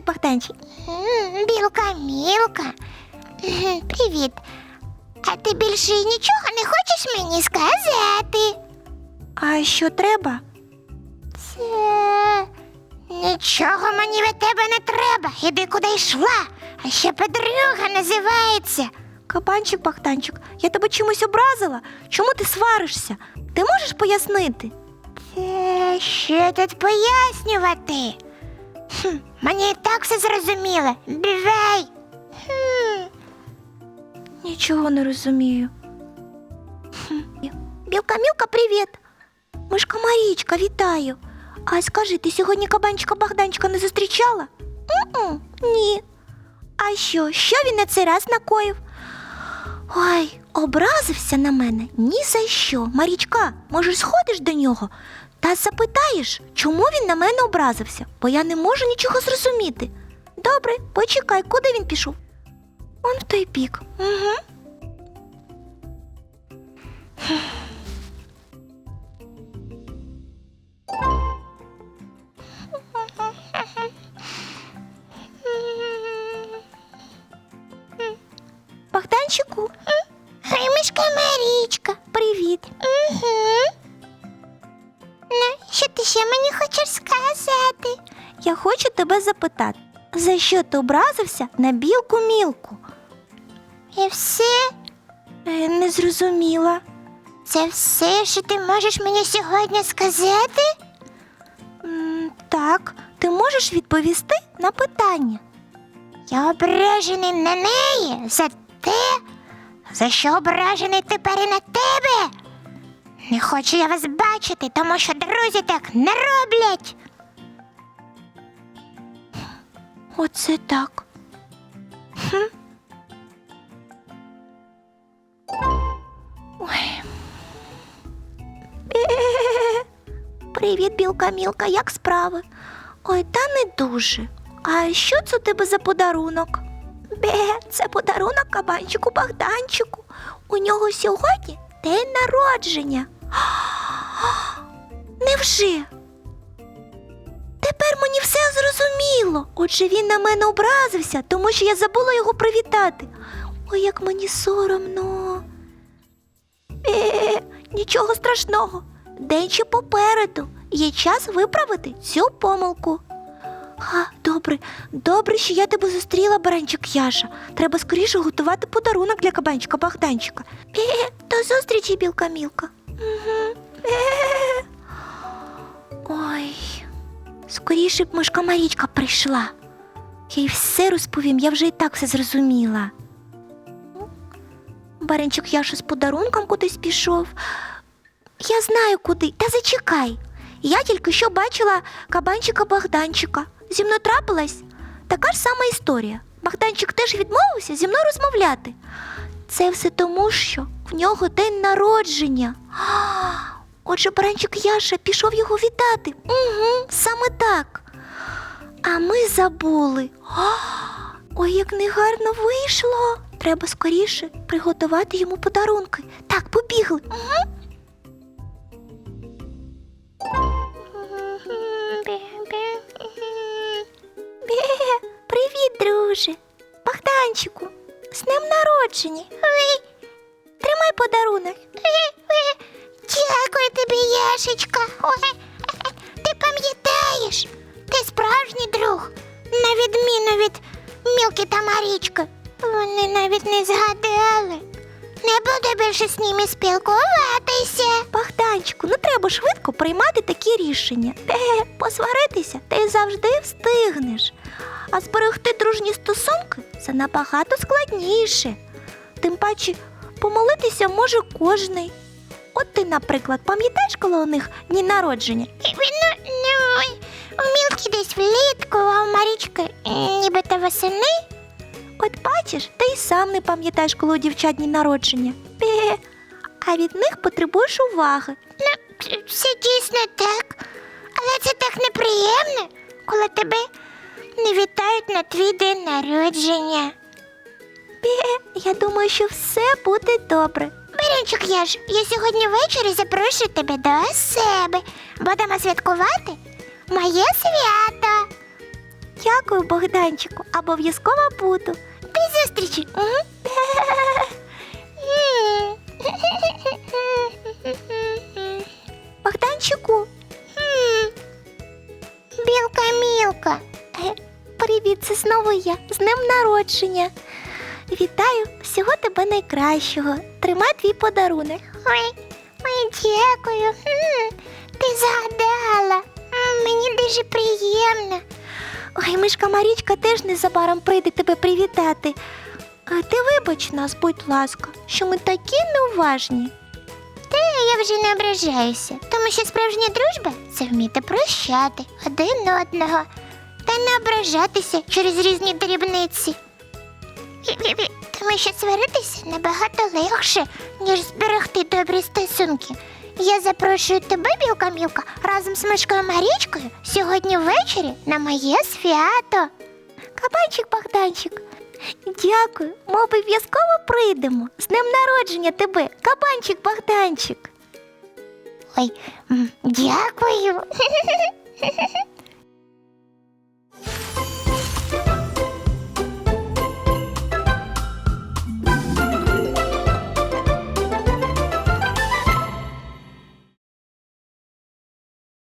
Богданчик? М, Білка мілка. М, Привіт. А ти більше нічого не хочеш мені сказати? А що треба? Це нічого мені від тебе не треба. Іди куди йшла. А ще подруга називається. Кабанчик Богданчик, я тебе чимось образила? Чому ти сваришся? Ти можеш пояснити? Це що тут пояснювати? Хм, мені і так все зрозуміло. Бівай. Хм. Нічого не розумію. Хм. Білка Мілка, привіт. Мишка Марічка, вітаю. А скажи, ти сьогодні кабанчика Богданчика не зустрічала? м ні. А що, що він на цей раз накоїв? Ой, образився на мене ні за що. Марічка, може, сходиш до нього та запитаєш, чому він на мене образився, бо я не можу нічого зрозуміти. Добре, почекай, куди він пішов? Он в той бік. Угу. Що ти ще мені хочеш сказати? Я хочу тебе запитати, за що ти образився на білку мілку? І все? Е, не зрозуміла. Це все, що ти можеш мені сьогодні сказати? Так, ти можеш відповісти на питання. Я ображений на неї за те, за що ображений тепер і на тебе. Не хочу я вас бачити, тому що друзі так не роблять. Оце так. Хм. Ой. Привіт, білка мілка, як справи? Ой, та не дуже. А що це у тебе за подарунок? Бе, це подарунок кабанчику Богданчику. У нього сьогодні день народження. Невже? Тепер мені все зрозуміло. Отже, він на мене образився, тому що я забула його привітати. Ой, як мені соромно. Е, нічого страшного. День ще попереду. Є час виправити цю помилку. А, добре, добре, що я тебе зустріла, баранчик Яша. Треба скоріше готувати подарунок для кабанчика Богданчика. Е, до зустрічі, білка мілка. Ой. Скоріше б мишка Марічка прийшла. Я їй все розповім, я вже і так все зрозуміла. Баренчик Яша з подарунком кудись пішов. Я знаю куди, та зачекай. Я тільки що бачила кабанчика Богданчика. Зі мною трапилась така ж сама історія. Богданчик теж відмовився зі мною розмовляти. Це все тому, що в нього день народження. Отже, баранчик Яша пішов його вітати. Угу, саме так. А ми забули. Ой, як негарно вийшло. Треба скоріше приготувати йому подарунки. Так, побігли. Угу. Привіт, друже. Богданчику, з днем народження. Ой, тримай подарунок. Дякую тобі, Яшечка. Ти пам'ятаєш, ти справжній друг, на відміну від Мілки та Марічки. Вони навіть не згадали. Не буду більше з ними спілкуватися. Богданчику, не треба швидко приймати такі рішення. Е, посваритися ти завжди встигнеш. А зберегти дружні стосунки це набагато складніше. Тим паче, помолитися може кожний. От ти, наприклад, пам'ятаєш, коли у них дні народження? Ну, ну, у Мілки десь влітку, а у Марічки нібито восени. От бачиш, ти й сам не пам'ятаєш, коли у дівчат дні народження. Е, а від них потребуєш уваги. Ну, все дійсно так. Але це так неприємно, коли тебе не вітають на твій день народження. Бе, я думаю, що все буде добре. Барянчик Яш, я сьогодні ввечері запрошую тебе до себе. Будемо святкувати моє свято. Дякую, Богданчику. Обов'язково буду. До зустрічі. Богданчику, Білка мілка. е, привіт, це знову я. З днем народження. Вітаю, всього тебе найкращого. Тримай твій подарунок. Ой, ой, дякую. Ти згадала. М, Мені дуже приємно. Ой, мишка Марічка теж незабаром прийде тебе привітати. А ти вибач нас, будь ласка, що ми такі неуважні. Я вже не ображаюся, тому що справжня дружба це вміти прощати один одного та не ображатися через різні дрібниці. Тому що сваритися набагато легше, ніж зберегти добрі стосунки. Я запрошую тебе, білка мілка, разом з мишкою Марічкою сьогодні ввечері на моє свято. Кабанчик Богданчик. Дякую, ми обов'язково прийдемо. З днем народження тебе, кабанчик Богданчик. Ой, дякую.